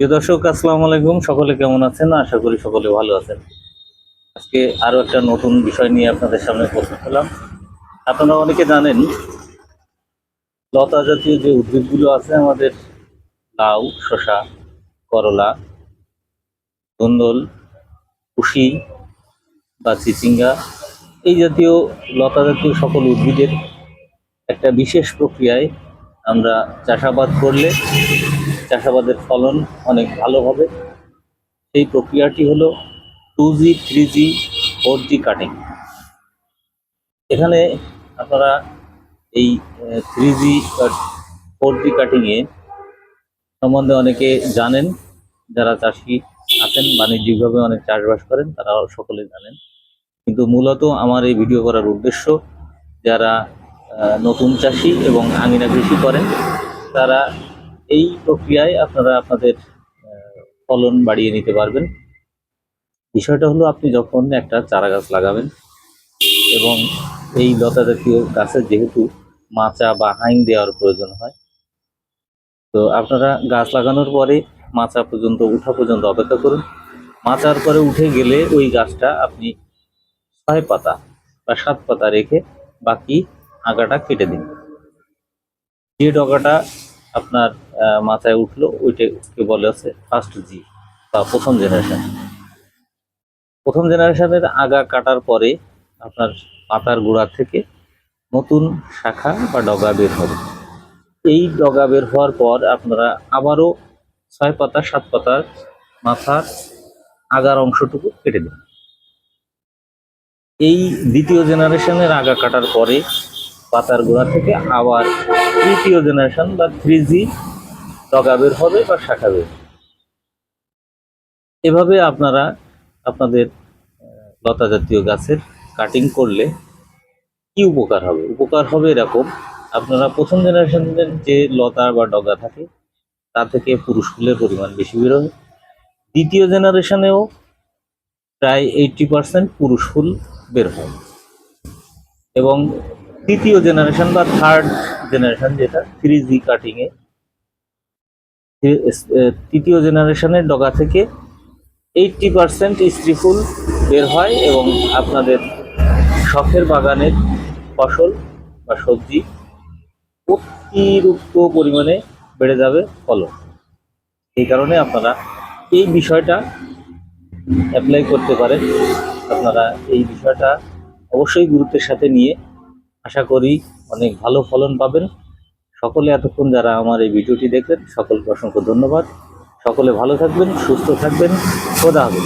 প্রিয় দর্শক, আসসালামু আলাইকুম। সকলে কেমন আছেন? আশা করি সকলে ভালো আছেন। আজকে আরও একটা নতুন বিষয় নিয়ে আপনাদের সামনে উপস্থিত হলাম। আপনারা অনেকে জানেন লতা জাতীয় যে উদ্ভিদগুলো আছে, আমাদের লাউ, শসা, করলা, ধন্দল, কুশি বা চিচিঙ্গা, এই জাতীয় লতা জাতীয় সকল উদ্ভিদের একটা বিশেষ প্রক্রিয়ায় আমরা চাষাবাদ করলে চাষাবাদের ফলন অনেক ভালো হবে। সেই প্রক্রিয়াটি হলো two G three G four G cutting এখানে আপনারা এই থ্রি জি ফোর জি কাটিংয়ে সম্বন্ধে অনেকে জানেন, যারা চাষি আছেন, বাণিজ্যিকভাবে অনেক চাষবাস করেন তারা সকলে জানেন। কিন্তু মূলত আমার এই ভিডিও করার উদ্দেশ্য যারা নতুন চাষি এবং আঙিনা কৃষি করেন। তারা এই প্রক্রিয়ায় আপনারা আপনাদের ফলন বাড়িয়ে নিতে পারবেন। বিষয়টা হলো, আপনি যখন একটা চারা গাছ লাগাবেন এবং এই লতা জাতীয় গাছের যেহেতু মাচা বা হাইং দেওয়ার প্রয়োজন হয়, তো আপনারা গাছ লাগানোর পরে মাচা পর্যন্ত, উঠা পর্যন্ত অপেক্ষা করুন। মাচার পরে উঠে গেলে ওই গাছটা আপনি ছয় পাতা বা সাত পাতা রেখে বাকি আগাটা কেটে দিন। যে ডগাটা আপনার মাথায় উঠল ওইটাকে বলে হচ্ছে ফার্স্ট জি বা প্রথম জেনারেশন প্রথম জেনারেশনের আগা কাটার পরে আপনার পাতার গোড়া থেকে নতুন শাখা বা ডগা বের হবে। এই ডগা বের হওয়ার পর আপনারা আবারও ছয় পাতা, সাত পাতার মাথার আগার অংশটুকু কেটে দিন। এই দ্বিতীয় জেনারেশনের আগা কাটার পরে পাতার গোড়া থেকে আবার তৃতীয় জেনারেশন বা থ্রি জি ডগা বের হবে বা শাখা বের। এভাবে আপনারা আপনাদের লতা জাতীয় গাছের কাটিং করলে কি উপকার হবে? উপকার হবে এরকম, আপনারা প্রথম জেনারেশনের যে লতা বা ডগা থাকে, তা থেকে পুরুষ ফুলের পরিমাণ বেশি বেরোবে দ্বিতীয় জেনারেশনেও প্রায় এইটটি পার্সেন্ট পুরুষ ফুল বের হয় এবং তৃতীয় জেনারেশন বা থার্ড জেনারেশন যেটা থ্রি জি কাটিংয়ে তৃতীয় জেনারেশনের ডগা থেকে এইটটি পার্সেন্ট স্ত্রী ফুল বের হয় এবং আপনাদের শখের বাগানের ফসল বা সবজি অতিরিক্ত পরিমাণে বেড়ে যাবে ফলন। এই কারণে আপনারা এই বিষয়টা অ্যাপ্লাই করতে পারেন। আপনারা এই বিষয়টা অবশ্যই গুরুত্বের সাথে নিয়ে আশা করি অনেক ভালো ফলন পাবেন। সকলে এতক্ষণ যারা আমার এই ভিডিওটি দেখলেন, সকলকে অসংখ্য ধন্যবাদ। সকলে ভালো থাকবেন, সুস্থ থাকবেন। খোদা হবে